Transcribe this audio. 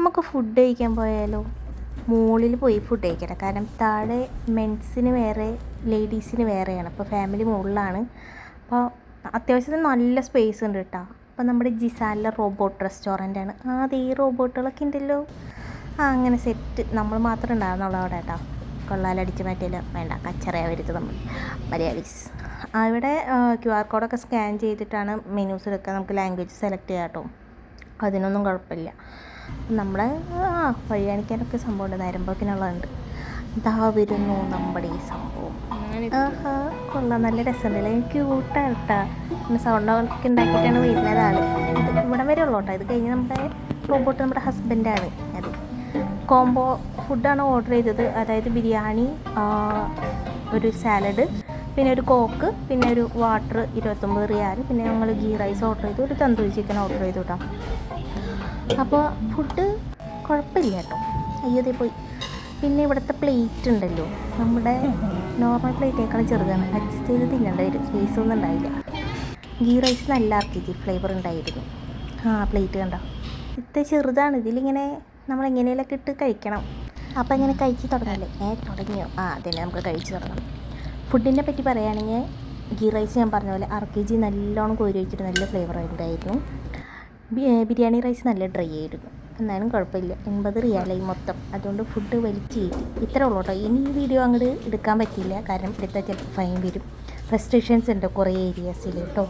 നമുക്ക് ഫുഡ് കഴിക്കാൻ പോയാലോ? മോളിൽ പോയി ഫുഡ് കഴിക്കണം. കാരണം താഴെ മെൻസിന് വേറെ ലേഡീസിന് വേറെയാണ്. അപ്പോൾ ഫാമിലി മുകളിലാണ്. അപ്പോൾ അത്യാവശ്യത്തിന് നല്ല സ്പേസ് ഉണ്ട് കേട്ടോ അപ്പോൾ നമ്മുടെ ജിസാലിലെ റോബോട്ട് റെസ്റ്റോറന്റ് ആണ്. ആ ഈ റോബോട്ടുകളൊക്കെ ഉണ്ടല്ലോ. ആ അങ്ങനെ സെറ്റ് നമ്മൾ മാത്രം ഉണ്ടാകുന്നുള്ളൂ അവിടെ കേട്ടോ കൊള്ളാലടിച്ച് മാറ്റിയില്ല. വേണ്ട കച്ചറയാ വരുന്നത് നമ്മൾ മലയാളീസ് അവിടെ ക്യു ആർ കോഡൊക്കെ സ്കാൻ ചെയ്തിട്ടാണ് മെനൂസ് എടുക്കുക. നമുക്ക് ലാംഗ്വേജ് സെലക്ട് ചെയ്യാം കേട്ടോ അതിനൊന്നും കുഴപ്പമില്ല. നമ്മളെ ആ വഴി കാണിക്കാനൊക്കെ സംഭവമുണ്ട് നേരമ്പോക്കിനുള്ളതുണ്ട്. ഇതാ വരുന്നു നമ്മുടെ ഈ സംഭവം. ആഹാ കൊള്ളാം. നല്ല രസമുണ്ടല്ലേ ക്യൂട്ടാണ് കേട്ടോ പിന്നെ സൗണ്ടൊക്കെ ഉണ്ടാക്കിയിട്ടാണ് വരുന്നതാണ് ഇത് ഇവിടെ വരെ ഉള്ളൂ കേട്ടോ ഇത് കഴിഞ്ഞ് നമ്മുടെ റോബോട്ട് നമ്മുടെ ഹസ്ബൻഡാണ് അത് കോംബോ ഫുഡാണ് ഓർഡർ ചെയ്തത്. അതായത് ബിരിയാണി ഒരു സാലഡ് പിന്നെ ഒരു കോക്ക് പിന്നെ ഒരു വാട്ടർ ഇരുപത്തൊമ്പത് റിയാൽ പിന്നെ ഞങ്ങൾ ഗീ റൈസ് ഓർഡർ ചെയ്തു ഒരു തന്തൂരി ചിക്കൻ ഓർഡർ ചെയ്തു കേട്ടോ അപ്പോൾ ഫുഡ് കുഴപ്പമില്ല കേട്ടോ അയ്യതേ പോയി. പിന്നെ ഇവിടുത്തെ പ്ലേറ്റ് ഉണ്ടല്ലോ. നമ്മുടെ നോർമൽ പ്ലേറ്റേക്കാളും ചെറുതാണ്. അഡ്ജസ്റ്റ് ചെയ്ത് തിന്നേണ്ട വരും. സ്പേസ് ഒന്നും ഉണ്ടായില്ല ഗീ റൈസ് നല്ല ആർക്കിജി ഫ്ലേവർ ഉണ്ടായിരുന്നു. ആ പ്ലേറ്റ് കണ്ടോ? ഇത്ര ചെറുതാണ്. ഇതിലിങ്ങനെ നമ്മൾ എങ്ങനെയെങ്കിലൊക്കെ ഇട്ട് കഴിക്കണം. അപ്പോൾ ഇങ്ങനെ കഴിച്ച് തുടങ്ങല്ലേ? ഏ തുടങ്ങിയോ? ആ അതന്നെ നമുക്ക് കഴിച്ച് തുടങ്ങാം. ഫുഡിനെ പറ്റി പറയുകയാണെങ്കിൽ ഗീ റൈസ് ഞാൻ പറഞ്ഞ പോലെ അര കെ ജി നല്ലോണം കോരി വെച്ചിട്ട് നല്ല ഫ്ലേവർ ഉണ്ടായിരുന്നു ബിരിയാണി റൈസ് നല്ല ഡ്രൈ ആയിരുന്നു. എന്നാലും കുഴപ്പമില്ല. എൺപത് റിയാലായി മൊത്തം. അതുകൊണ്ട് ഫുഡ് വലിച്ച് കയറ്റി. ഇത്രേ ഉള്ളൂ കേട്ടോ. ഇനി ഈ വീഡിയോ അങ്ങോട്ട് എടുക്കാൻ പറ്റിയില്ല. കാരണം എടുത്താൽ ചിലപ്പോൾ ഫൈൻ വരും. ഫ്രസ്ട്രേഷൻസ് ഉണ്ട് കുറേ ഏരിയാസിൽ കേട്ടോ.